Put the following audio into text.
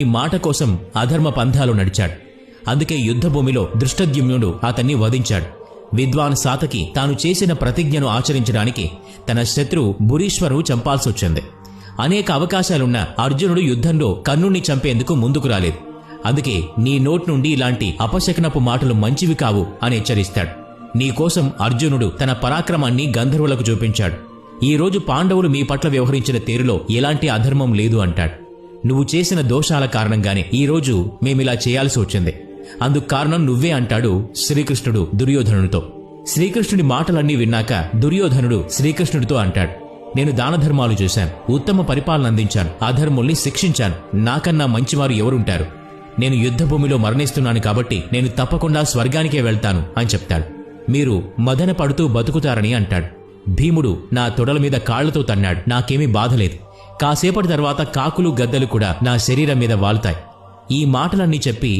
ఈ మాట కోసం అధర్మ పంథాలు నడిచాడు. అందుకే యుద్ధభూమిలో దృష్టద్యుమ్నుడు అతన్ని వధించాడు. విద్వాన్ సాతకి తాను చేసిన ప్రతిజ్ఞను ఆచరించడానికి తన శత్రువు భురీశ్వరు చంపాల్సొచ్చింది. అనేక అవకాశాలున్న అర్జునుడు యుద్ధంలో కర్ణుణ్ణి చంపేందుకు ముందుకు రాలేదు. అందుకే నీ నోట్ నుండి ఇలాంటి అపశకనపు మాటలు మంచివి కావు అని హెచ్చరిస్తాడు. నీకోసం అర్జునుడు తన పరాక్రమాన్ని గంధర్వులకు చూపించాడు. ఈ రోజు పాండవులు మీ పట్ల వ్యవహరించిన తీరులో ఎలాంటి అధర్మం లేదు అంటాడు. నువ్వు చేసిన దోషాల కారణంగానే ఈ రోజు మేమిలా చేయాల్సి వచ్చింది. అందుకు కారణం నువ్వే అంటాడు శ్రీకృష్ణుడు దుర్యోధనుడితో శ్రీకృష్ణుడి మాటలన్నీ విన్నాక దుర్యోధనుడు శ్రీకృష్ణుడితో అంటాడు నేను దానధర్మాలు చేశాను ఉత్తమ పరిపాలన అందించాను అధర్ముల్ని శిక్షించాను నాకన్నా మంచివారు ఎవరుంటారు? నేను యుద్ధభూమిలో మరణిస్తున్నాను కాబట్టి నేను తప్పకుండా స్వర్గానికే వెళ్తాను అని చెప్తాడు. మీరు మదన పడుతూ బతుకుతారని అంటాడు. భీముడు నా తొడల మీద కాళ్ళతో తన్నాడు నాకేమీ బాధలేదు కాసేపటి తర్వాత కాకులు గద్దలు కూడా నా శరీరం మీద వాలుతాయి ఈ మాటలన్నీ చెప్పి